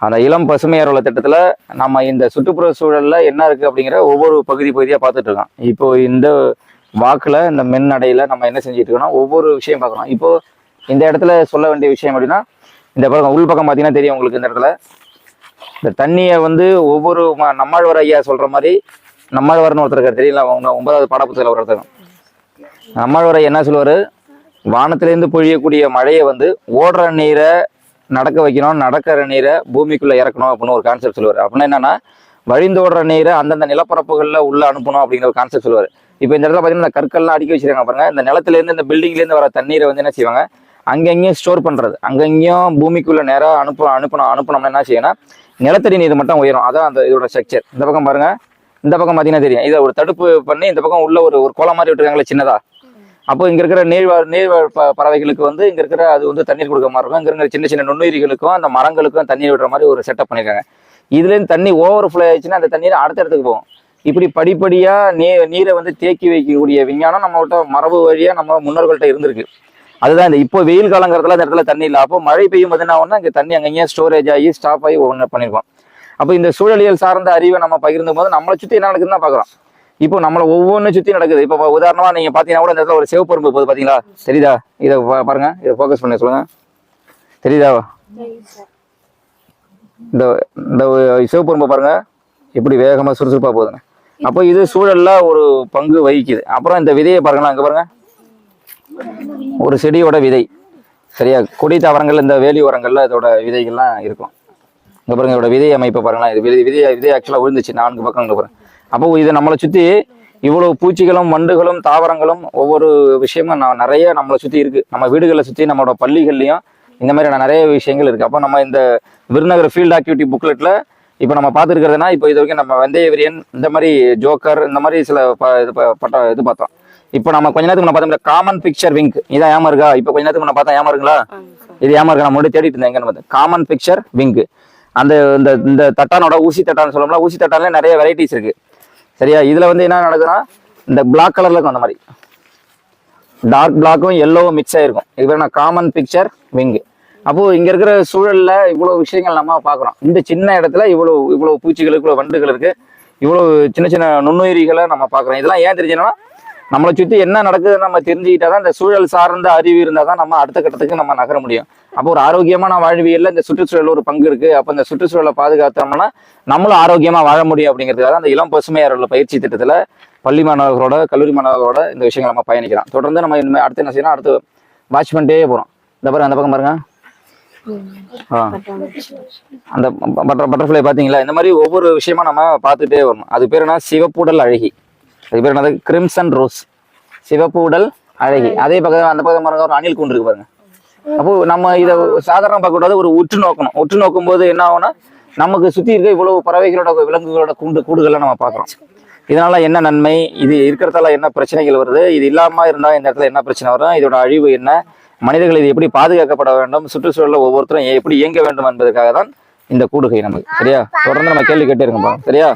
அந்த இளம் பசுமையார் உள்ள திட்டத்தில் நம்ம இந்த சுற்றுப்புற சூழலில் என்ன இருக்குது அப்படிங்கிற ஒவ்வொரு பகுதி பகுதியாக பார்த்துட்டு இருக்கோம் இப்போ இந்த வாக்கில் இந்த மென் அடையில் நம்ம என்ன செஞ்சுட்டு இருக்கோம்னா ஒவ்வொரு விஷயம் பார்க்குறோம். இப்போது இந்த இடத்துல சொல்ல வேண்டிய விஷயம் அப்படின்னா இந்த பக்கம் உள் பக்கம் பார்த்தீங்கன்னா தெரியும் உங்களுக்கு இந்த இடத்துல. இந்த தண்ணியை வந்து ஒவ்வொரு ம- நம்மாழ்வார் ஐயா சொல்கிற மாதிரி நம்மாழ்வார்னு ஒருத்தர் இருக்காரு தெரியல அவங்க ஒன்பதாவது பாடப்புத்தகத்தில் ஒரு ஒருத்தர். நம்மாழ்வார் என்ன சொல்லுவார்? வானத்திலேருந்து பொழியக்கூடிய மழையை வந்து ஓடுற நீரை நடக்க வைக்கணும் நடக்கிற நீரை பூமிக்குள்ளே இறக்கணும் அப்படின்னு ஒரு கான்செப்ட் சொல்லுவார். அப்படின்னா என்னன்னா வழிந்தோடுற நீரை அந்தந்த நிலப்பரப்புகளில் உள்ளே அனுப்பணும் அப்படிங்கிற ஒரு கான்செப்ட் சொல்லுவார். இப்போ இந்த இடத்துல பார்த்தீங்கன்னா இந்த கற்கள்லாம் அடுக்கி வச்சிருக்காங்க பாருங்க. இந்த நிலத்துலேருந்து இந்த பில்டிங்லேருந்து வர தண்ணீரை வந்து என்ன செய்வாங்க? அங்கங்கேயும் ஸ்டோர் பண்ணுறது அங்கங்கேயும் பூமிக்குள்ளே நேராக அனுப்ப அனுப்பணும் அனுப்பணும்னா என்ன செய்யணும் நிலத்தடி நீர் மட்டும் உயரும். அதான் அந்த இதோட ஸ்ட்ரக்சர் இந்த பக்கம் பாருங்கள் இந்த பக்கம் பார்த்தீங்கன்னா தெரியும். இதை ஒரு தடுப்பு பண்ணி இந்த பக்கம் உள்ள ஒரு ஒரு குளம் மாதிரி விட்டுருக்காங்களே சின்னதாக அப்போ இங்க இருக்கிற நீர்வாழ் நீர்வாழ் ப- பறவைகளுக்கு வந்து இங்க இருக்கிற அது வந்து தண்ணீர் கொடுக்க மாதிரி இருக்கும். இங்க இருக்கிற சின்ன சின்ன நுண்ணுயிரிகளுக்கும் அந்த மரங்களுக்கும் தண்ணீர் விடுற மாதிரி ஒரு செட்டப் பண்ணிருக்காங்க. இதுலேருந்து தண்ணி ஓவர் ஃப்ளோ ஆயிடுச்சுன்னா அந்த தண்ணீர் அடுத்த இடத்துக்கு போகும். இப்படி படிப்படியா நீ நீரை வந்து தேக்கி வைக்கக்கூடிய விஞ்ஞானம் நம்மள்கிட்ட மரபு வழியா நம்ம முன்னோர்கள்ட்ட இருந்திருக்கு. அதுதான் இந்த இப்போ வெயில் காலங்கிறதுல அந்த இடத்துல தண்ணி இல்லை. அப்போ மழை பெய்யும் போது என்ன ஆகும்னா இங்க தண்ணி அங்கங்கே ஸ்டோரேஜ் ஆகி ஸ்டாப் ஆகி ஒன்று பண்ணிருக்கோம் அப்போ இந்த சூழலியல் சார்ந்த அறிவை நம்ம பகிர்ந்தும் போது நம்மளை சுற்றி என்ன நடக்குதுன்னு தான் பார்க்குறோம் இப்போ நம்மளை ஒவ்வொன்றும் சுற்றி நடக்குது. இப்போ உதாரணமாக நீங்கள் பார்த்தீங்கன்னா கூட இந்த இடத்துல ஒரு சிவப்பரும்பு போகுது பார்த்தீங்களா தெரியுதா? இதை பா- பாருங்க. இதை ஃபோக்கஸ் பண்ண சொல்லுங்க. தெரியுதா? இந்த இந்த சிவப்பரும்பை பாருங்க. எப்படி வேகமாக சுறுசுறுப்பாக போகுதுங்க அப்போ இது சூழல்ல ஒரு பங்கு வகிக்குது. அப்புறம் இந்த விதையை பாருங்களா அங்கே பாருங்க. ஒரு செடியோட விதை. சரியா? கொடி தாவரங்கள் இந்த வேலி உரங்கள்ல இதோட விதைகள்லாம் இருக்கும். இங்கே பாருங்க இதோட விதை அமைப்பை பாருங்களேன். இது விதை விதை விதை ஆக்சுவலாக விழுந்துச்சு. நான்கு பக்கம் இங்கே பாருங்க. அப்போ இது நம்மளை சுற்றி இவ்வளவு பூச்சிகளும் வண்டுகளும் தாவரங்களும் ஒவ்வொரு விஷயமும் நான் நிறைய நம்மளை சுற்றி இருக்குது நம்ம வீடுகளை சுற்றி நம்மளோட பள்ளிகள்லையும் இந்த மாதிரியான நிறைய விஷயங்கள் இருக்குது அப்போ நம்ம இந்த விருநகர் ஃபீல்ட் ஆக்டிவிட்டி புக்லெட்ல இப்போ நம்ம பார்த்துருக்கிறதுனா இப்போ இது வரைக்கும் நம்ம வெந்தயவிரியன் இந்த மாதிரி ஜோக்கர் இந்த மாதிரி சில ப இது பட்ட இது பார்த்தோம். இப்போ நம்ம கொஞ்ச நேரத்துக்கு நான் பார்த்தோம் காமன் பிக்சர் விங்க் இதான் ஏமா இருக்கா இப்போ கொஞ்ச நேரத்துக்கு நான் பார்த்தா ஏமா இருக்குங்களா இது ஏமா இருக்கா நம்ம தேடிட்டு இருந்தேன். எங்கன்னு பார்த்தேன் காமன் பிக்சர் விங்க் அந்த இந்த இந்த தட்டானோட ஊசி தட்டான்னு சொல்லணும்னா ஊசி தட்டான்ல நிறைய வெரைட்டிஸ் இருக்குது சரியா? இதில் வந்து என்ன நடக்குதுன்னா இந்த பிளாக் கலரில் இருக்கும் அந்த மாதிரி. டார்க் பிளாக்கும் எல்லோவும் மிக்ஸ் ஆகிருக்கும் இது பேர் காமன் பிக்சர் விங்கு அப்போது இங்கே இருக்கிற சூழலில் இவ்வளோ விஷயங்கள் நம்ம பார்க்குறோம். இந்த சின்ன இடத்துல இவ்வளோ இவ்வளோ பூச்சிகள் இவ்வளோ வண்டுகள் இருக்குது இவ்வளோ சின்ன சின்ன நுண்ணுயிரிகளை நம்ம பார்க்குறோம். இதெல்லாம் ஏன் தெரிஞ்சுன்னா நம்மளை சுற்றி என்ன நடக்குதுன்னு நம்ம தெரிஞ்சுக்கிட்டா தான் இந்த சூழல் சார்ந்த அறிவு இருந்தால் தான் நம்ம அடுத்த கட்டத்துக்கு நம்ம நகர முடியும். அப்போ ஒரு ஆரோக்கியமான வாழ்வியல்ல இந்த சுற்றுச்சூழல் ஒரு பங்கு இருக்கு. அப்போ இந்த சுற்றுச்சூழலை பாதுகாத்தோம்னா நம்மளும் ஆரோக்கியமாக வாழ முடியும் அப்படிங்கிறதுக்காக அந்த இளம் பசுமையார் உள்ள பயிற்சி திட்டத்தில் பள்ளி மாணவர்களோட கல்லூரி மாணவர்களோட இந்த விஷயங்களை நம்ம பயணிக்கலாம். தொடர்ந்து நம்ம இனிமேல் அடுத்து என்ன செய்யணும் அடுத்து வாட்ச் பண்ணிட்டே போகிறோம் இந்த பாருங்க அந்த பக்கம் பாருங்க. அந்த பட்டர் பட்டர்ஃப்ளை பார்த்தீங்களா? இந்த மாதிரி ஒவ்வொரு விஷயமா நம்ம பார்த்துட்டே வரணும். அது பேர் என்ன? சிவப்புடல் அழகி. அது பேர் என்னது? கிரிம்சன் ரோஸ் சிவப்புடல் அழகி. அதே பக்கம் அந்த பக்கம் பாருங்க ஒரு அணில் கூண்டு இருக்கு பாருங்க. அப்போ நம்ம இதை சாதாரண பார்க்கக்கூடாது ஒரு உற்று நோக்கணும். உற்று நோக்கும் போது என்ன ஆகும்னா நமக்கு சுத்தி இருக்க இவ்வளவு பறவைகளோட விலங்குகளோட கூண்டு கூடுகளை நம்ம பார்க்குறோம். இதனால என்ன நன்மை? இது இருக்கிறதால என்ன பிரச்சனைகள் வருது? இது இல்லாம இருந்தா இந்த இடத்துல என்ன பிரச்சனை வரும்? இதோட அழிவு என்ன? மனிதர்கள் இது எப்படி பாதுகாக்கப்பட வேண்டும்? சுற்றுச்சூழல்ல ஒவ்வொருத்தரும் எப்படி இயங்க வேண்டும் என்பதற்காக தான் இந்த கூடுகை நமக்கு. சரியா? தொடர்ந்து நம்ம கேள்வி கேட்டே இருக்கோம். சரியா?